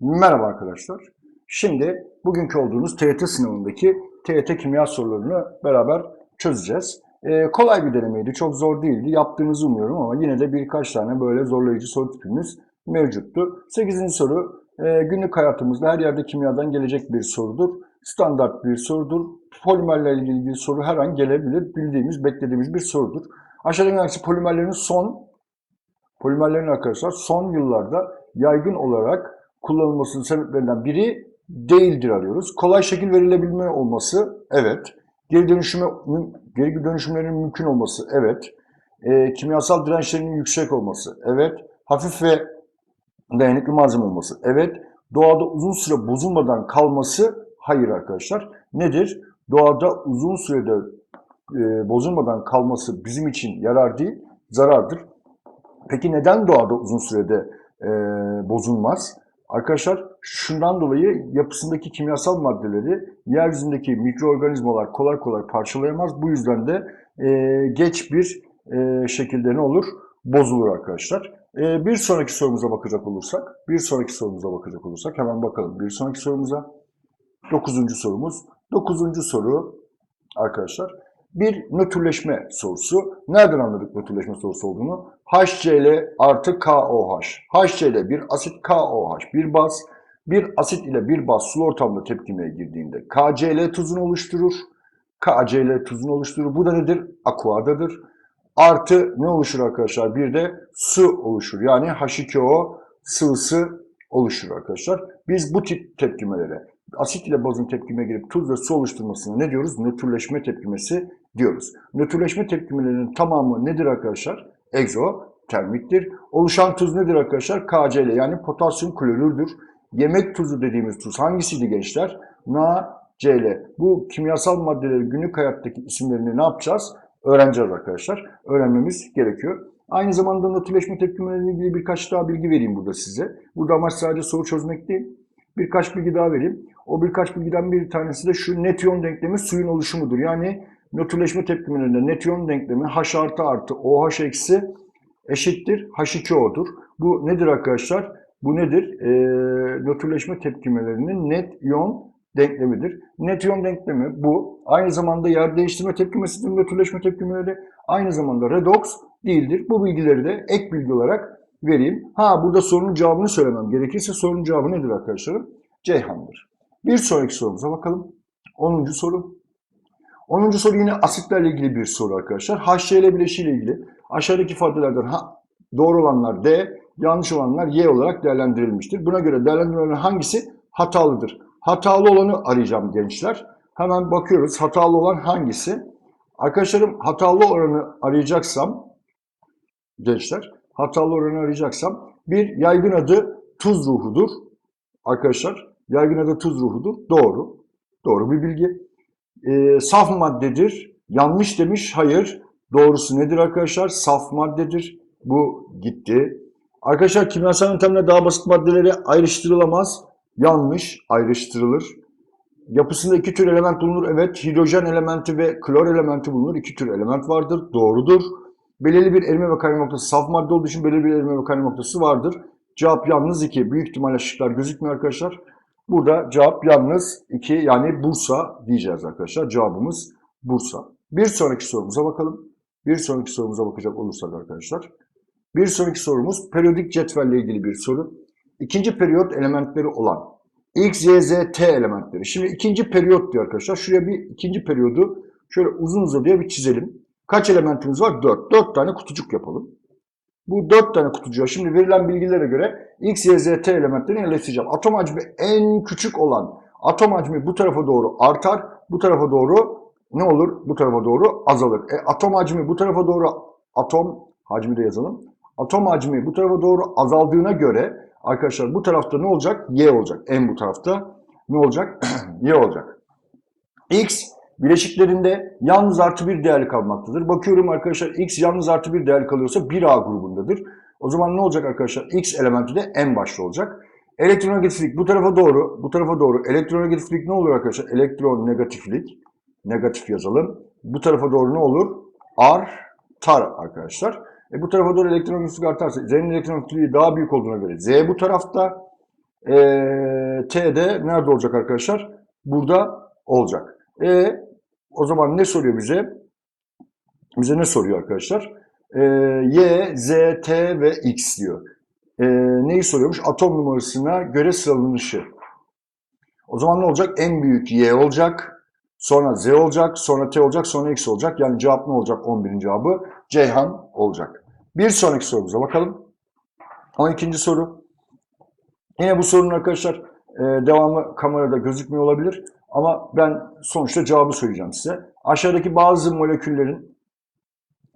Merhaba arkadaşlar. Şimdi bugünkü olduğunuz TYT sınavındaki TYT kimya sorularını beraber çözeceğiz. Ee, kolay bir denemeydi, çok zor değildi. Yaptığınızı umuyorum ama yine de birkaç tane böyle zorlayıcı soru tipimiz mevcuttu. 8. soru e, günlük hayatımızda her yerde kimyadan gelecek bir sorudur. Standart bir sorudur. Polimerlerle ilgili bir soru her an gelebilir. Bildiğimiz, beklediğimiz bir sorudur. Aşağıdaki hangisi polimerlerin son polimerlerin arkadaşlar son yıllarda yaygın olarak kullanılmasının sebeplerinden biri değildir arıyoruz. Kolay şekil verilebilme olması, evet. Geri dönüşüme, geri dönüşümlerin mümkün olması, evet. E, kimyasal dirençlerinin yüksek olması, evet. Hafif ve dayanıklı malzeme olması, evet. Doğada uzun süre bozulmadan kalması, hayır arkadaşlar. Nedir? Doğada uzun sürede e, bozulmadan kalması bizim için yarar değil, zarardır. Peki neden doğada uzun sürede e, bozulmaz? Arkadaşlar şundan dolayı yapısındaki kimyasal maddeleri yeryüzündeki mikroorganizmalar kolay kolay parçalayamaz. Bu yüzden de e, geç bir e, şekilde ne olur? Bozulur arkadaşlar. E, bir sonraki sorumuza bakacak olursak, bir sonraki sorumuza bakacak olursak hemen bakalım bir sonraki sorumuza. Dokuzuncu sorumuz. Dokuzuncu soru arkadaşlar bir nötrleşme sorusu. Nereden anladık nötrleşme sorusu olduğunu? HCl artı KOH. HCl bir asit KOH bir baz. Bir asit ile bir baz sulu ortamda tepkimeye girdiğinde KCl tuzunu oluşturur. KCl tuzunu oluşturur. Bu da nedir? Aquadadır. Artı ne oluşur arkadaşlar? Bir de su oluşur. Yani H2O sıvısı oluşur arkadaşlar. Biz bu tip tepkimelere asit ile bazın tepkime girip tuz ve su oluşturmasına ne diyoruz? Nötrleşme tepkimesi diyoruz. Nötrleşme tepkimelerinin tamamı nedir arkadaşlar? Egzotermiktir. Oluşan tuz nedir arkadaşlar? KCl yani potasyum klorürdür. Yemek tuzu dediğimiz tuz hangisiydi gençler? NaCl. Bu kimyasal maddeleri günlük hayattaki isimlerini ne yapacağız? Öğreneceğiz arkadaşlar. Öğrenmemiz gerekiyor. Aynı zamanda nötrleşme tepkimeleriyle ilgili birkaç daha bilgi vereyim burada size. Burada amaç sadece soru çözmek değil. Birkaç bilgi daha vereyim. O birkaç bilgiden bir tanesi de şu net-iyon denklemi suyun oluşumudur. Yani nötrleşme tepkimelerinde net-iyon denklemi H artı artı OH eksi eşittir H2O'dur. Bu nedir arkadaşlar? Bu nedir? E, nötrleşme tepkimelerinin net-iyon denklemidir. Net-iyon denklemi bu. Aynı zamanda yer değiştirme tepkimesidir nötrleşme tepkimeleri. Aynı zamanda redoks değildir. Bu bilgileri de ek bilgi olarak vereyim. Ha burada sorunun cevabını söylemem gerekirse sorunun cevabı nedir arkadaşlarım? Ceyhan'dır. Bir sonraki sorumuza bakalım. 10. soru. 10. soru yine asitlerle ilgili bir soru arkadaşlar. HCl bileşiği ile ilgili aşağıdaki ifadelerden ha, doğru olanlar D, yanlış olanlar Y olarak değerlendirilmiştir. Buna göre değerlendirilmenin hangisi hatalıdır? Hatalı olanı arayacağım gençler. Hemen bakıyoruz. Hatalı olan hangisi? Arkadaşlarım hatalı oranı arayacaksam gençler hatalı oranı arayacaksam bir yaygın adı tuz ruhudur. Arkadaşlar yaygın adı tuz ruhudur. Doğru. Doğru bir bilgi. Ee, saf maddedir. Yanlış demiş. Hayır. Doğrusu nedir arkadaşlar? Saf maddedir. Bu gitti. Arkadaşlar kimyasal yöntemle daha basit maddeleri ayrıştırılamaz. Yanlış. Ayrıştırılır. Yapısında iki tür element bulunur. Evet. Hidrojen elementi ve klor elementi bulunur. İki tür element vardır. Doğrudur. Belirli bir erime ve kaynama noktası saf madde olduğu için belirli bir erime ve kaynama noktası vardır. Cevap yalnız 2. Büyük ihtimalle şıklar gözükmüyor arkadaşlar. Burada cevap yalnız 2 yani Bursa diyeceğiz arkadaşlar. Cevabımız Bursa. Bir sonraki sorumuza bakalım. Bir sonraki sorumuza bakacak olursak arkadaşlar. Bir sonraki sorumuz periyodik cetvelle ilgili bir soru. İkinci periyot elementleri olan X, Y, Z, T elementleri. Şimdi ikinci periyot diyor arkadaşlar. Şuraya bir ikinci periyodu şöyle uzun uzadıya bir çizelim. Kaç elementimiz var? 4. 4 tane kutucuk yapalım. Bu 4 tane kutucuğa şimdi verilen bilgilere göre X, Y, Z, T elementlerini yerleştireceğim. Atom hacmi en küçük olan atom hacmi bu tarafa doğru artar. Bu tarafa doğru ne olur? Bu tarafa doğru azalır. E, atom hacmi bu tarafa doğru atom hacmi de yazalım. Atom hacmi bu tarafa doğru azaldığına göre arkadaşlar bu tarafta ne olacak? Y olacak. En bu tarafta ne olacak? y olacak. X bileşiklerinde yalnız artı bir değerli kalmaktadır. Bakıyorum arkadaşlar X yalnız artı bir değerli kalıyorsa 1A grubundadır. O zaman ne olacak arkadaşlar? X elementi de en başta olacak. Elektronegatiflik bu tarafa doğru, bu tarafa doğru. Elektronegatiflik ne olur arkadaşlar? Elektronegatiflik. Negatif yazalım. Bu tarafa doğru ne olur? Artar arkadaşlar. E bu tarafa doğru elektronegatiflik artarsa Z'nin elektronegatifliği daha büyük olduğuna göre Z bu tarafta. Ee, T de nerede olacak arkadaşlar? Burada olacak. E, o zaman ne soruyor bize? Bize ne soruyor arkadaşlar? Ee, y, Z, T ve X diyor. Ee, neyi soruyormuş? Atom numarasına göre sıralanışı. O zaman ne olacak? En büyük Y olacak. Sonra Z olacak. Sonra T olacak. Sonra X olacak. Yani cevap ne olacak? 11. cevabı Ceyhan olacak. Bir sonraki sorumuza bakalım. 12. soru. Yine bu sorunun arkadaşlar e, devamı kamerada gözükmüyor olabilir. Ama ben sonuçta cevabı söyleyeceğim size. Aşağıdaki bazı moleküllerin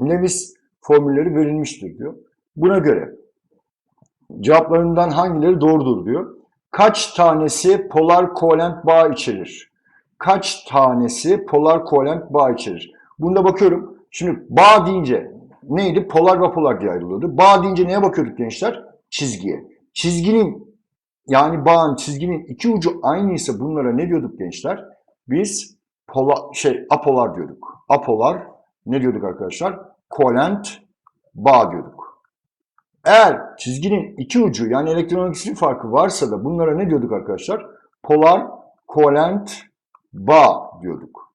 Lewis formülleri verilmiştir diyor. Buna göre cevaplarından hangileri doğrudur diyor. Kaç tanesi polar kovalent bağ içerir? Kaç tanesi polar kovalent bağ içerir? Bunda bakıyorum. Şimdi bağ deyince neydi? Polar ve polar diye ayrılıyordu. Bağ deyince neye bakıyorduk gençler? Çizgiye. Çizginin yani bağın çizginin iki ucu aynıysa bunlara ne diyorduk gençler? Biz polar, şey apolar diyorduk. Apolar ne diyorduk arkadaşlar? Kovalent bağ diyorduk. Eğer çizginin iki ucu yani elektronegatiflik farkı varsa da bunlara ne diyorduk arkadaşlar? Polar kovalent bağ diyorduk.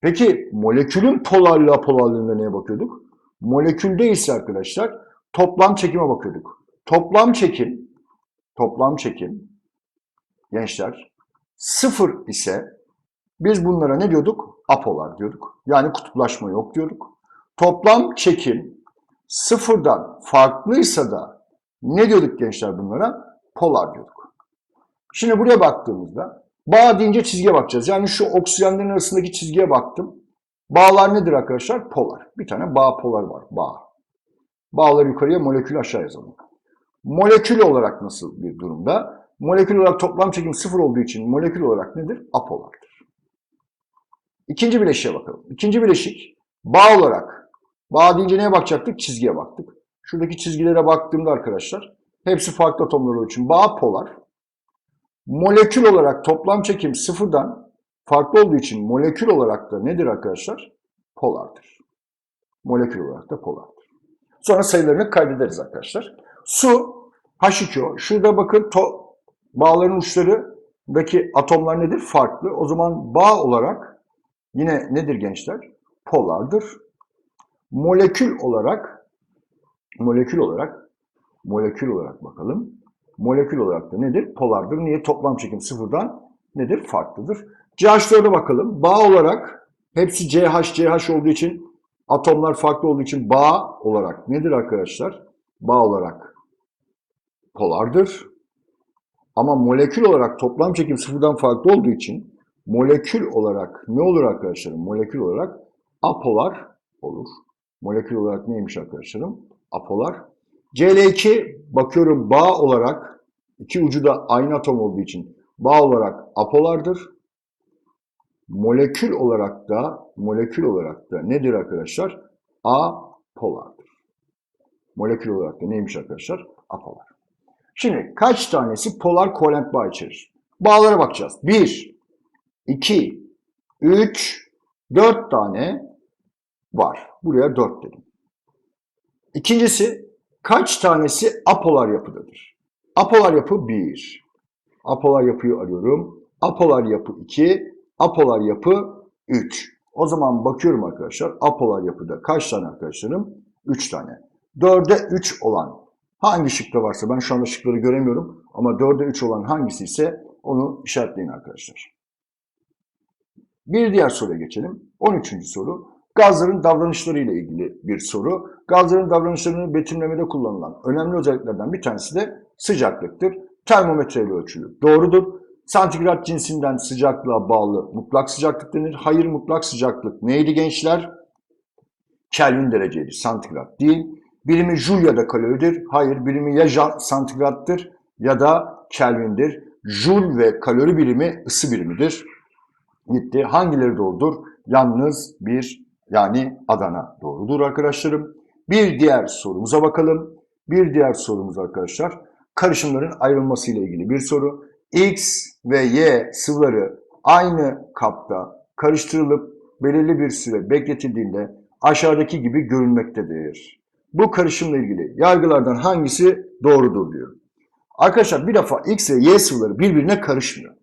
Peki molekülün polarlığı apolarlığında neye bakıyorduk? Molekülde ise arkadaşlar toplam çekime bakıyorduk. Toplam çekim toplam çekim gençler sıfır ise biz bunlara ne diyorduk? Apolar diyorduk. Yani kutuplaşma yok diyorduk. Toplam çekim sıfırdan farklıysa da ne diyorduk gençler bunlara? Polar diyorduk. Şimdi buraya baktığımızda bağ deyince çizgiye bakacağız. Yani şu oksijenlerin arasındaki çizgiye baktım. Bağlar nedir arkadaşlar? Polar. Bir tane bağ polar var. Bağ. Bağları yukarıya, molekül aşağı yazalım. Molekül olarak nasıl bir durumda? Molekül olarak toplam çekim sıfır olduğu için molekül olarak nedir? Apolardır. İkinci bileşiğe bakalım. İkinci bileşik bağ olarak. Bağ deyince neye bakacaktık? Çizgiye baktık. Şuradaki çizgilere baktığımda arkadaşlar hepsi farklı atomlar olduğu için bağ polar. Molekül olarak toplam çekim sıfırdan farklı olduğu için molekül olarak da nedir arkadaşlar? Polardır. Molekül olarak da polardır. Sonra sayılarını kaydederiz arkadaşlar. Su H2O. Şurada bakın to, bağların uçlarındaki atomlar nedir? Farklı. O zaman bağ olarak yine nedir gençler? Polardır. Molekül olarak molekül olarak molekül olarak bakalım. Molekül olarak da nedir? Polardır. Niye? Toplam çekim sıfırdan nedir? Farklıdır. CH4'e bakalım. Bağ olarak hepsi CH, CH olduğu için atomlar farklı olduğu için bağ olarak nedir arkadaşlar? Bağ olarak polardır. Ama molekül olarak toplam çekim sıfırdan farklı olduğu için molekül olarak ne olur arkadaşlarım? Molekül olarak apolar olur. Molekül olarak neymiş arkadaşlarım? Apolar. Cl2 bakıyorum bağ olarak iki ucu da aynı atom olduğu için bağ olarak apolardır. Molekül olarak da molekül olarak da nedir arkadaşlar? Apolardır. Molekül olarak da neymiş arkadaşlar? Apolar. Şimdi kaç tanesi polar kovalent bağ içerir? Bağlara bakacağız. 1, 2, 3, 4 tane var. Buraya 4 dedim. İkincisi kaç tanesi apolar yapıdadır? Apolar yapı 1. Apolar yapıyı arıyorum. Apolar yapı 2. Apolar yapı 3. O zaman bakıyorum arkadaşlar. Apolar yapıda kaç tane arkadaşlarım? 3 tane. 4'e 3 olan hangi şıkta varsa ben şu anda şıkları göremiyorum ama 4'e 3 olan hangisi ise onu işaretleyin arkadaşlar. Bir diğer soruya geçelim. 13. soru. Gazların davranışları ile ilgili bir soru. Gazların davranışlarını betimlemede kullanılan önemli özelliklerden bir tanesi de sıcaklıktır. Termometre ile ölçülür. Doğrudur. Santigrat cinsinden sıcaklığa bağlı mutlak sıcaklık denir. Hayır mutlak sıcaklık neydi gençler? Kelvin dereceydi. Santigrat değil. Birimi Joule da kaloridir. Hayır birimi ya santigrattır ya da Kelvin'dir. Joule ve kalori birimi ısı birimidir. Gitti. Hangileri doğrudur? Yalnız bir yani Adana doğrudur arkadaşlarım. Bir diğer sorumuza bakalım. Bir diğer sorumuz arkadaşlar karışımların ayrılması ile ilgili bir soru. X ve Y sıvıları aynı kapta karıştırılıp belirli bir süre bekletildiğinde aşağıdaki gibi görünmektedir. Bu karışımla ilgili yargılardan hangisi doğrudur diyor. Arkadaşlar bir defa x ve y sıvıları birbirine karışmıyor.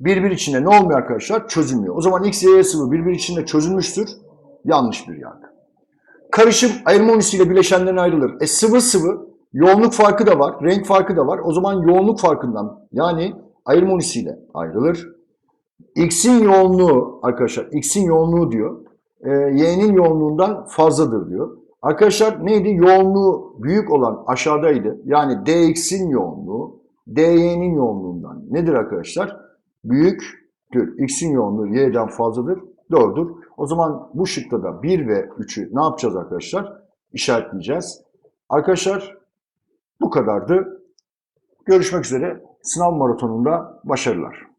Birbir içinde ne olmuyor arkadaşlar? Çözülmüyor. O zaman x ve y sıvı birbir içinde çözülmüştür. Yanlış bir yargı. Karışım ayırma unisiyle bileşenden ayrılır. E sıvı sıvı yoğunluk farkı da var, renk farkı da var. O zaman yoğunluk farkından yani ayırma unisiyle ayrılır. X'in yoğunluğu arkadaşlar X'in yoğunluğu diyor. E, Y'nin yoğunluğundan fazladır diyor. Arkadaşlar neydi? Yoğunluğu büyük olan aşağıdaydı. Yani dx'in yoğunluğu dy'nin yoğunluğundan nedir arkadaşlar? Büyüktür. X'in yoğunluğu y'den fazladır. Doğrudur. O zaman bu şıkta da 1 ve 3'ü ne yapacağız arkadaşlar? İşaretleyeceğiz. Arkadaşlar bu kadardı. Görüşmek üzere. Sınav maratonunda başarılar.